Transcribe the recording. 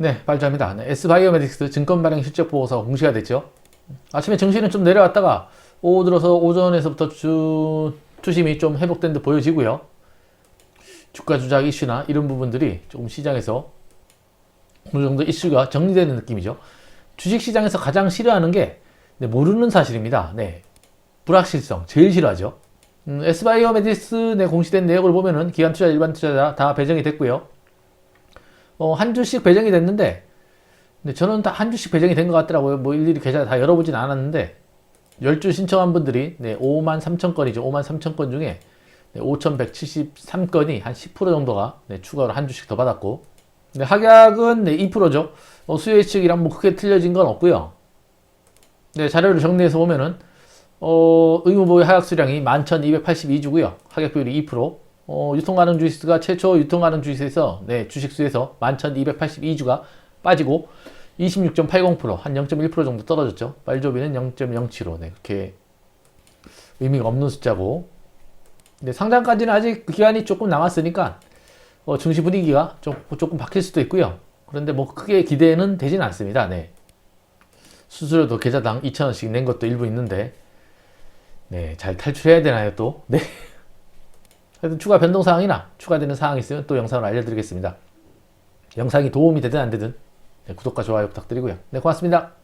네, 발표합니다. 네, S바이오메딕스 증권 발행 실적 보고서가 공시가 됐죠. 아침에 증시는 좀 내려왔다가 오후 들어서 오전에서부터 주 투심이 좀 회복된 듯 보여지고요. 주가 조작 이슈나 이런 부분들이 조금 시장에서 어느 정도 이슈가 정리되는 느낌이죠. 주식 시장에서 가장 싫어하는 게 네, 모르는 사실입니다. 네, 불확실성 제일 싫어하죠. 음, S바이오메디스 내 공시된 내역을 보면은 기관 투자, 일반 투자자 다 배정이 됐고요. 어, 한 주씩 배정이 됐는데, 근데 저는 다 한 주씩 배정이 된 것 같더라고요. 뭐 일일이 계좌 다 열어보진 않았는데, 10주 신청한 분들이 네, 5만 3천 건이죠. 5만 3천 건 중에 네, 5,173건이 한 10% 정도가 네, 추가로 한 주씩 더 받았고, 네, 합약은 네, 2%죠. 어, 수요 예측이랑 뭐 크게 틀려진 건 없고요. 네, 자료를 정리해서 보면은 어, 의무보유 하약 수량이 11,282주고요. 하격 비율이 2%. 어, 유통 가능 주식수가 최초 유통 가능 주식에서 네, 주식수에서 11,282주가 빠지고 26.80%, 한 0.1% 정도 떨어졌죠. 빨조비는 0.07로 네, 그렇게 의미가 없는 숫자고. 네, 상장까지는 아직 기간이 조금 남았으니까 어, 증시 분위기가 좀, 조금 바뀔 수도 있고요. 그런데 뭐 크게 기대는 되진 않습니다. 네. 수수료도 계좌당 2,000원씩 낸 것도 일부 있는데 네, 잘 탈출해야 되나요, 또? 네. 하여튼 추가 변동 사항이나 추가되는 사항이 있으면 또 영상으로 알려드리겠습니다. 영상이 도움이 되든 안 되든 네, 구독과 좋아요 부탁드리고요. 네, 고맙습니다.